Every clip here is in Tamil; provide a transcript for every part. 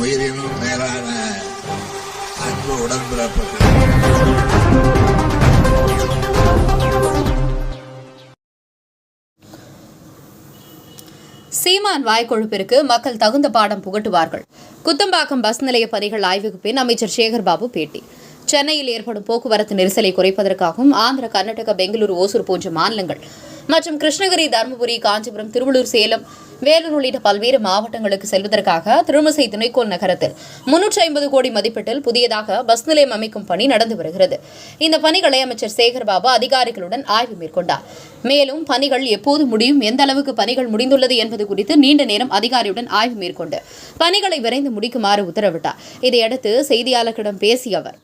உயிரினும் மேலான அன்பு உடன்பிறப்புகள். சீமான் வாய்க்கொழுப்பிற்கு மக்கள் தகுந்த பாடம் புகட்டுவார்கள். குத்தம்பாக்கம் பஸ் நிலைய பணிகள் ஆய்வுக்கு பின் அமைச்சர் சேகர்பாபு பேட்டி. சென்னையில் ஏற்படும் போக்குவரத்து நெரிசலை குறைப்பதற்காகவும் ஆந்திர கர்நாடகா பெங்களூரு ஓசூர் போன்ற மாநிலங்கள் மற்றும் கிருஷ்ணகிரி தருமபுரி காஞ்சிபுரம் திருவள்ளூர் சேலம் வேலூர் உள்ளிட்ட பல்வேறு மாவட்டங்களுக்கு செல்வதற்காக திருமசை துணைக்கோள் நகரத்தில் முன்னூற்றி ஐம்பது கோடி மதிப்பீட்டில் புதியதாக பஸ் நிலையம் அமைக்கும் பணி நடந்து வருகிறது. இந்த பணிகளை அமைச்சர் சேகர் பாபு அதிகாரிகளுடன் ஆய்வு மேற்கொண்டார். மேலும் பணிகள் எப்போது முடியும் எந்த அளவுக்கு பணிகள் முடிந்துள்ளது என்பது குறித்து நீண்ட நேரம் அதிகாரியுடன் ஆய்வு மேற்கொண்டு பணிகளை விரைந்து முடிக்குமாறு உத்தரவிட்டார். இதையடுத்து செய்தியாளர்களிடம் பேசிய அவர்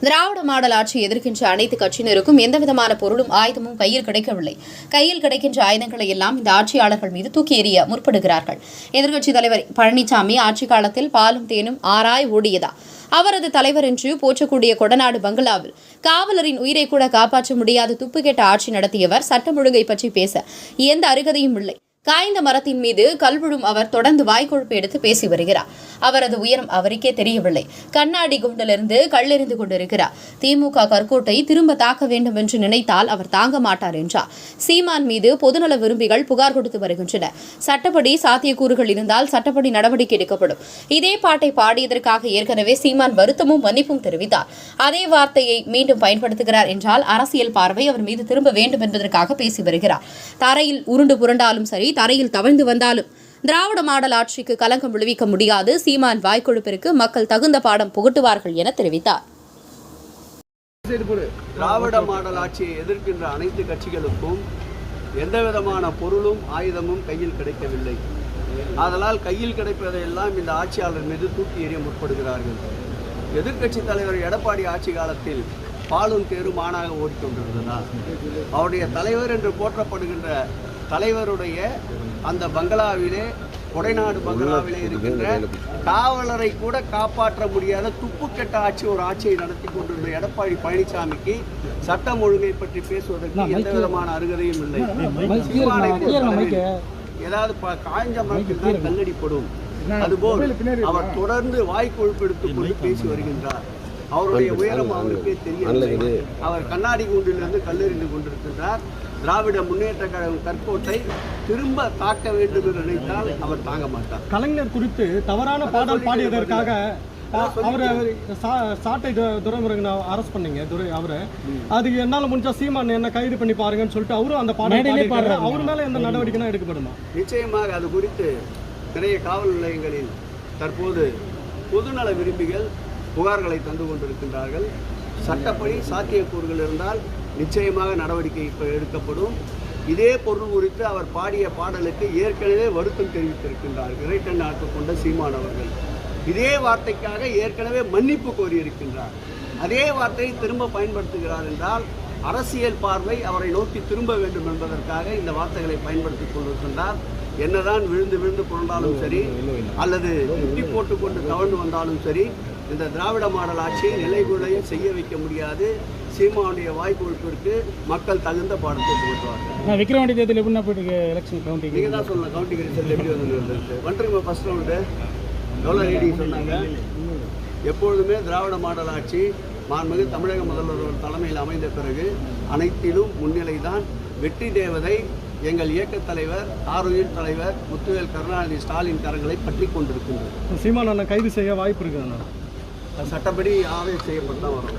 திராவிட மாடல் ஆட்சி எதிர்க்கின்ற அனைத்து கட்சியினருக்கும் எந்தவிதமான பொருளும் ஆயுதமும் கையில் கிடைக்கவில்லை. கையில் கிடைக்கின்ற ஆயுதங்களை எல்லாம் இந்த ஆட்சியாளர்கள் மீது தூக்கி எறிய முற்படுகிறார்கள். எதிர்க்கட்சித் தலைவர் பழனிசாமி ஆட்சி காலத்தில் பாலும் தேனும் ஆராய் ஓடியதா? அவரது தலைவர் என்று போற்றக்கூடிய கொடநாடு பங்களாவில் காவலரின் உயிரை கூட காப்பாற்ற முடியாத துப்புக்கெட்ட ஆட்சி நடத்தியவர் சட்டம் ஒழுங்கை பற்றி பேச எந்த அருகதையும் இல்லை. காய்ந்த மரத்தின் மீது கல்விழும் அவர் தொடர்ந்து வாய்க்கொழுப்பு எடுத்து பேசி வருகிறார். அவரது உயரம் அவருக்கே தெரியவில்லை. கண்ணாடி குண்டிலிருந்து கல்லெறிந்து கொண்டிருக்கிறார். திமுக கற்கோட்டை திரும்ப தாக்க வேண்டும் என்று நினைத்தால் அவர் தாங்க மாட்டார் என்றார். சீமான் மீது பொதுநல விரும்பிகள் புகார் கொடுத்து வருகின்றனர் சட்டப்படி சாத்தியக்கூறுகள் இருந்தால் சட்டப்படி நடவடிக்கை எடுக்கப்படும். இதே பாட்டை பாடியதற்காக ஏற்கனவே சீமான் வருத்தமும் மன்னிப்பும் தெரிவித்தார். அதே வார்த்தையை மீண்டும் பயன்படுத்துகிறார் என்றால் அரசியல் பார்வை அவர் மீது திரும்ப வேண்டும் என்பதற்காக பேசி வருகிறார். தரையில் உருண்டு புரண்டாலும் சரி தரையில் தவழ்ந்து வந்தாலும் திராவிட மாடல் ஆட்சிக்கு கலங்கம் விளைவிக்க முடியாது. சீமான் வாய்க்கொழுப்பிற்கு மக்கள் தகுந்த பாடம் புகட்டுவார்கள் என தெரிவித்தார். திராவிட மாடல் ஆட்சியை எதிர்க்கின்ற அனைத்து கட்சிகளுக்கும் எந்த விதமான பொருளும் ஆயுதமும் கையில் கிடைக்கவில்லை. ஆதலால் கையில் கிடைப்பதையெல்லாம் இந்த ஆட்சியாளர் மீது தூக்கி எறிய முற்படுகிறார்கள். எதிர்க்கட்சி தலைவர் எடப்பாடி ஆட்சி காலத்தில் பாலும் தேரும் ஆணாக ஓடிக்கொண்டிருந்ததால் அவருடைய தலைவர் என்று போற்றப்படுகின்ற தலைவருடைய அந்த பங்களாவிலே கொடைநாடு பங்களாவிலே இருக்கின்ற காவலரை கூட காப்பாற்ற முடியாத துப்புக்கெட்ட ஆட்சி ஒரு ஆட்சியை நடத்தி கொண்டிருந்த எடப்பாடி பழனிசாமிக்கு சட்டம் ஒழுங்கை பற்றி பேசுவதற்கு எந்த விதமான அருகதையும் இல்லை. ஏதாவது ப- காய்ஞ்ச மரத்தில் தான் கல்லடிப்படும். அதுபோல் அவர் தொடர்ந்து வாய் கொழுப்பெடுத்துக் கொண்டு பேசி வருகின்றார். அவருடைய உயரம் அவருக்கே தெரியவில்லை அவர் கண்ணாடி கூண்டிலிருந்து கல்லெறிந்து கொண்டிருக்கின்றார். திராவிட முன்னேற்ற கழகம் கற்கோட்டை திரும்ப தாக்க வேண்டும் என்று நினைத்தால் அவர் தாங்க மாட்டார். கலைஞர் குறித்து தவறான பாடல் பாடியதற்காக அவரை சாட்டை துரைமுருகனை அரெஸ்ட் பண்ணீங்க துரை அவரை. அதுக்கு என்னால முடிஞ்சா சீமான் என்ன கைது பண்ணி பாருங்கன்னு சொல்லிட்டு அவரும் அந்த பாடல் பாடியிருக்காரு அவர் மேல எந்த நடவடிக்கைனா எடுக்கப்படுமா? நிச்சயமாக அது குறித்து நிறைய காவல் நிலையங்களில் தற்போது பொதுநல விரும்பிகள் புகார்களை தந்து கொண்டிருக்கின்றார்கள். சட்டப்படி சாத்தியக்கூறுகள் இருந்தால் நிச்சயமாக நடவடிக்கை இப்ப எடுக்கப்படும். இதே பொருள் குறித்து அவர் பாடிய பாடலுக்கு ஏற்கனவே வருத்தம் தெரிவித்திருக்கின்றார். இறைட்டன் ஆட்டு கொண்ட சீமான் அவர்கள். இதே வார்த்தைக்காக ஏற்கனவே மன்னிப்பு கோரியிருக்கின்றார். அதே வார்த்தையை திரும்ப பயன்படுத்துகிறார் என்றால் அரசியல் பார்வை அவரை நோக்கி திரும்ப வேண்டும் என்பதற்காக இந்த வார்த்தைகளை பயன்படுத்திக் கொண்டிருக்கின்றார். என்னதான் விழுந்து விழுந்து புரண்டாலும் சரி அல்லது முட்டி போட்டுக்கொண்டு தவழ்ந்து வந்தாலும் சரி இந்த திராவிட மாடல் ஆட்சியை நிலைகுலைய செய்ய வைக்க முடியாது. சீமானுடைய வாய்ப்பு மக்கள் தகுந்த பாடத்தை புகட்டுவார்கள் விக்ரவாண்டி தேர்தல் எப்படின்னா போயிட்டு எலெக்ஷன் கவுண்டிங் நீங்க தான் சொல்லலாம் கவுண்டிங் ரிசல்ட் எப்படி வந்து வந்துருங்க ஃபர்ஸ்ட் ரவுண்டு எவ்வளோ ரீடிங் சொன்னாங்க. எப்பொழுதுமே திராவிட மாடல் ஆட்சி மாண்புமிகு தமிழக முதல்வர் தலைமையில் அமைந்த பிறகு அனைத்திலும் முன்னிலை தான் வெற்றி தேவதை எங்கள் இயக்கத் தலைவர் ஆரோக்கிய தலைவர் முத்துவேல் கருணாநிதி ஸ்டாலின் கரங்களை பற்றி கொண்டிருக்கின்றது. சீமான் அண்ணன் கைது செய்ய வாய்ப்பு இருக்கு அண்ணா அது சட்டப்படி ஆணையம் செய்யப்பட்டு தான் வரும்.